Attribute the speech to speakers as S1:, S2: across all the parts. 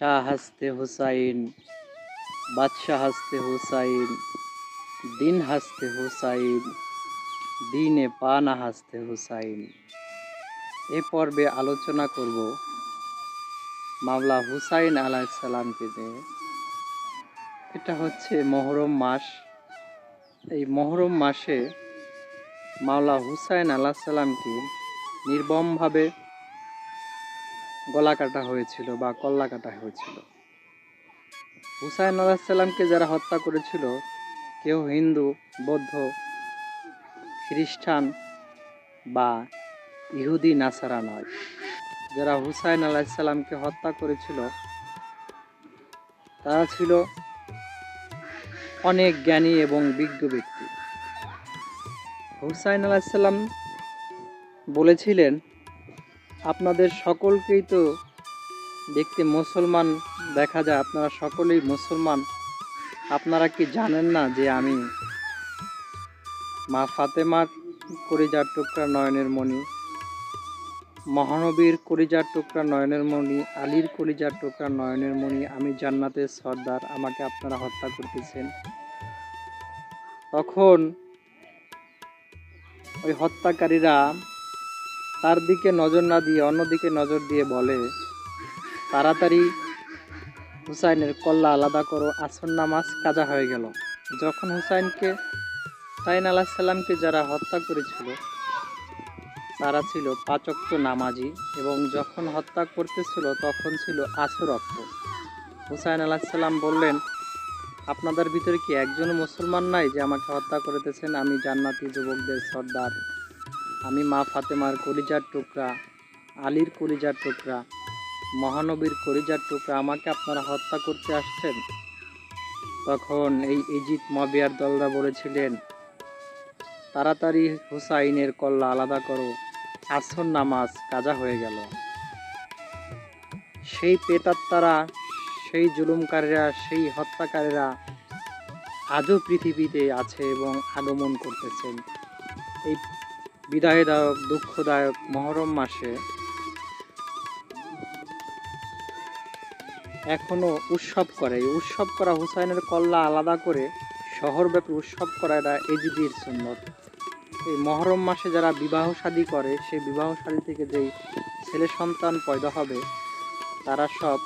S1: শাহ হাসতে হুসাইন, বাদশাহ হাসতে হুসাইন, দিন হাসতে হুসাইন, দিনে পানা হাসতে হুসাইন। এ পর্বে আলোচনা করব মামলা হুসাইন আলাইসাল্লামকে নিয়ে। এটা হচ্ছে মহরম মাস। এই মহরম মাসে মাওলা হুসাইন আল্লাহ সাল্লামকে নির্মমভাবে গলা কাটা হয়েছিল বা কল্লা কাটা হয়েছিল। হুসাইন আল্লাহ সাল্লামকে যারা হত্যা করেছিল, কেউ হিন্দু, বৌদ্ধ, খ্রিস্টান বা ইহুদি, নাসারা নয়। যারা হুসাইন আল্লাহ সাল্লামকে হত্যা করেছিল, তারা ছিল অনেক জ্ঞানী এবং বিজ্ঞ ব্যক্তি। হুসাইন আলাহিসাল্লাম বলেছিলেন আপনাদের সকলকেই তো দেখতে মুসলমান দেখা যায়। আপনারা সকলেই মুসলমান। আপনারা কি জানেন না যে আমি মা ফাতেমার করিজার টুকরা নয়নের মণি, মহানবীর কলিজার টুকরা নয়নের মণি, আলীর কলিজার টুকরা নয়নের মণি? আমি জান্নাতের সর্দার, আমাকে আপনারা হত্যা করতেছেন। তখন ওই হত্যাকারীরা তার দিকে নজর না দিয়ে অন্যদিকে নজর দিয়ে বলে, তাড়াতাড়ি হুসাইনের কল্লা আলাদা করো, আসর নামাজ কাজা হয়ে গেল। যখন হুসাইনকে, হুসাইন আলাহ সাল্লামকে যারা হত্যা করেছিল, তারা ছিল পাচক্ত নামাজি এবং যখন হত্যা করতেছিল তখন ছিল আসরক্ত হুসাইন আলাহ সাল্লাম বললেন, আপনাদের ভিতরে কি একজন মুসলমান নাই যে আমাকে হত্যা করিতেছেন আমি জান্নাতি যুবকদের সর্দার। আমি মা ফাতেমার কলিজার টুকরা, আলীর কলিজার টুকরা, মহানবীর কলিজার টুকরা আমাকে আপনারা হত্যা করতে আসছেন? তখন এই ইজিত মাবিয়ার দলরা বলেছিলেন, তাড়াতাড়ি হুসাইনের কল্লা আলাদা করো, আসর নামাজ কাজা হয়ে গেল। সেই পেটাত্তারা, সেই জুলুমকারীরা, সেই হত্যাকারীরা আজও পৃথিবীতে আছে এবং আগমন করতেছেন। এই বিদায়দায়ক দুঃখদায়ক মহরম মাসে এখনও উৎসব করে। এই উৎসব করা হুসাইনের কল্লা আলাদা করে শহরব্যাপী উৎসব করা এটা এজিদির সুন্নত। এই মহরম মাসে যারা বিবাহ শাদী করে, সেই বিবাহ শাদী থেকে যেই ছেলে সন্তান পয়দা হবে, তারা সব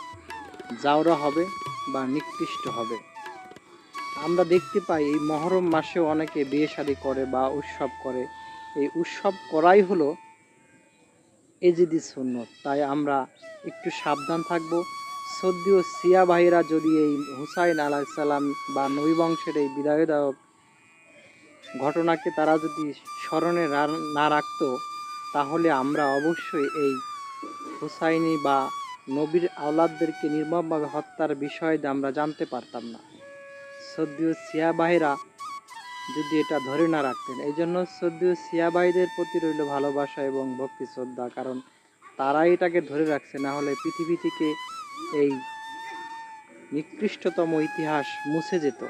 S1: জাওরা হবে বা নিকৃষ্ট হবে। আমরা দেখতে পাই এই মহরম মাসেও অনেকে বিয়ে শাদী করে বা উৎসব করে। এই উৎসব করাই হলো এজিদি সুন্নত। তাই আমরা একটু সাবধান থাকব। সদ্যীয় সিয়া ভাইরা যদি এই হুসাইন আলাহিসাল্লাম বা নবী বংশের এই বিদায়দায়ক ঘটনাকে তারা যদি স্মরণে না রাখতো, তাহলে আমরা অবশ্যই এই হুসাইনি বা নবীর আওলাদদেরকে নির্মমভাবে হত্যার বিষয়ে আমরা জানতে পারতাম না। সদ্যীয় সিয়াবাহিরা যদি এটা ধরে না রাখতেন। এই জন্য সদ্যীয় সিয়াবাইদের প্রতি রইল ভালোবাসা এবং ভক্তি, শ্রদ্ধা, কারণ তারা এটাকে ধরে রাখছে। না হলে পৃথিবী থেকে এই নিকৃষ্টতম ইতিহাস মুছে যেত।